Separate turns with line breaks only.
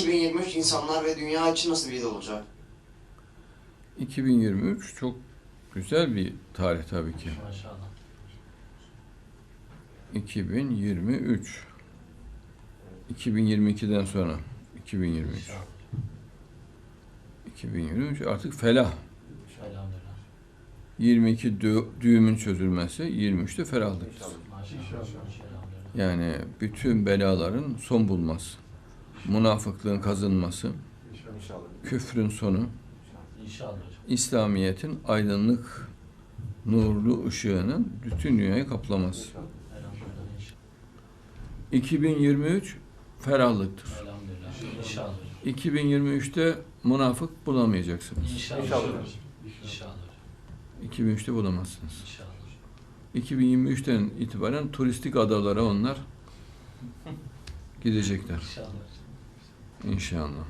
2023 insanlar ve dünya için nasıl bir yıl olacak?
2023 çok güzel bir tarih tabii ki.
Maşallah.
2023. 2022'den sonra 2023.
İnşallah.
2023 artık felah.
Elhamdülillah.
22 dü- düğümün çözülmesi, 23'te ferahlık.
Maşallah. Elhamdülillah.
Yani bütün belaların son bulması. Münafıklığın kazınması,
İnşallah.
küfrün sonu,
İnşallah hocam.
İslamiyet'in aydınlık nurlu ışığının bütün dünyayı kaplaması.
Elhamdülillah. inşallah.
2023 ferahlıktır.
Elhamdülillah. İnşallah hocam.
2023'te münafık bulamayacaksınız.
İnşallah.
İnşallah.
hocam. İnşallah. hocam.
2023'te bulamazsınız.
İnşallah.
2023'ten itibaren turistik adalara onlar gidecekler
İnşallah.
Inşallah.